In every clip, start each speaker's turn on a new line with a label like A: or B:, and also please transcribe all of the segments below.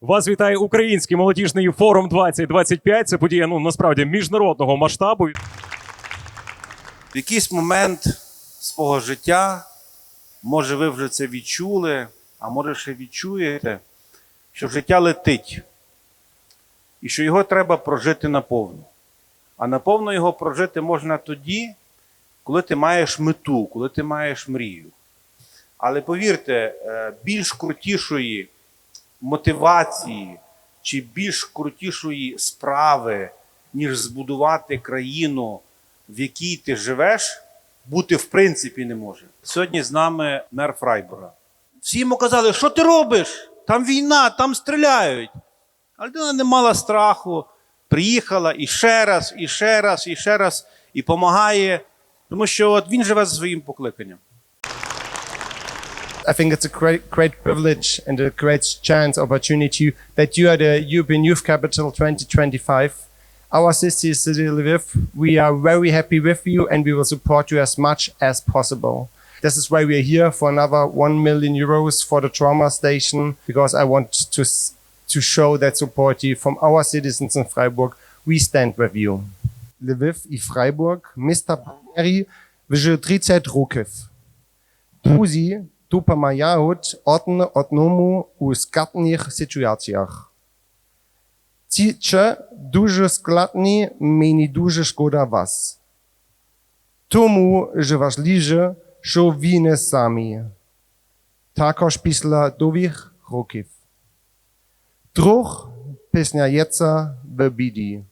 A: Вас вітає український молодіжний форум 2025. Це подія ну насправді міжнародного масштабу.
B: В якийсь момент свого життя, може, ви вже це відчули, а може ще відчуєте, що життя летить, і що його треба прожити наповну. А наповну його прожити можна тоді, коли ти маєш мету, коли ти маєш мрію. Але повірте, е, більш крутішої мотивації чи більш крутішої справи, ніж збудувати країну, в якій ти живеш, бути в принципі не може. Сьогодні з нами мер Фрайбурга. Всі йому казали, що ти робиш? Там війна, там стріляють. А людина не мала страху, приїхала і ще раз, і ще раз, і ще раз, і допомагає, тому що от він живе за своїм покликанням.
C: I think it's a great, great privilege and a great chance, opportunity that you are the European Youth Capital 2025. Our sister city Lviv, we are very happy with you and we will support you as much as possible. This is why we are here for another 1 million euros for the trauma station, because I want to, to show that support you from our citizens in Freiburg. We stand with you. Lviv i Freiburg, Mr. Paneri, Wyżytrice Drukew. Druzi років. Друзі допомагають один одному у складних ситуаціях. Ці чи дуже складні, мені дуже шкода вас. Тому же важливо, що ви не самі. Також після довгих років. Друг пізнається в біді.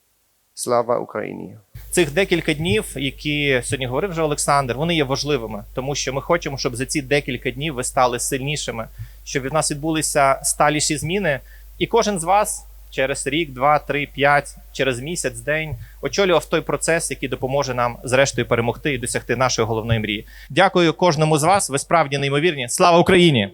C: Слава Україні!
D: Цих декілька днів, які сьогодні говорив вже Олександр, вони є важливими, тому що ми хочемо, щоб за ці декілька днів ви стали сильнішими, щоб від нас відбулися сталіші зміни, і кожен з вас через рік, два, три, п'ять, через місяць, день очолював той процес, який допоможе нам зрештою перемогти і досягти нашої головної мрії. Дякую кожному з вас. Ви справді неймовірні. Слава Україні!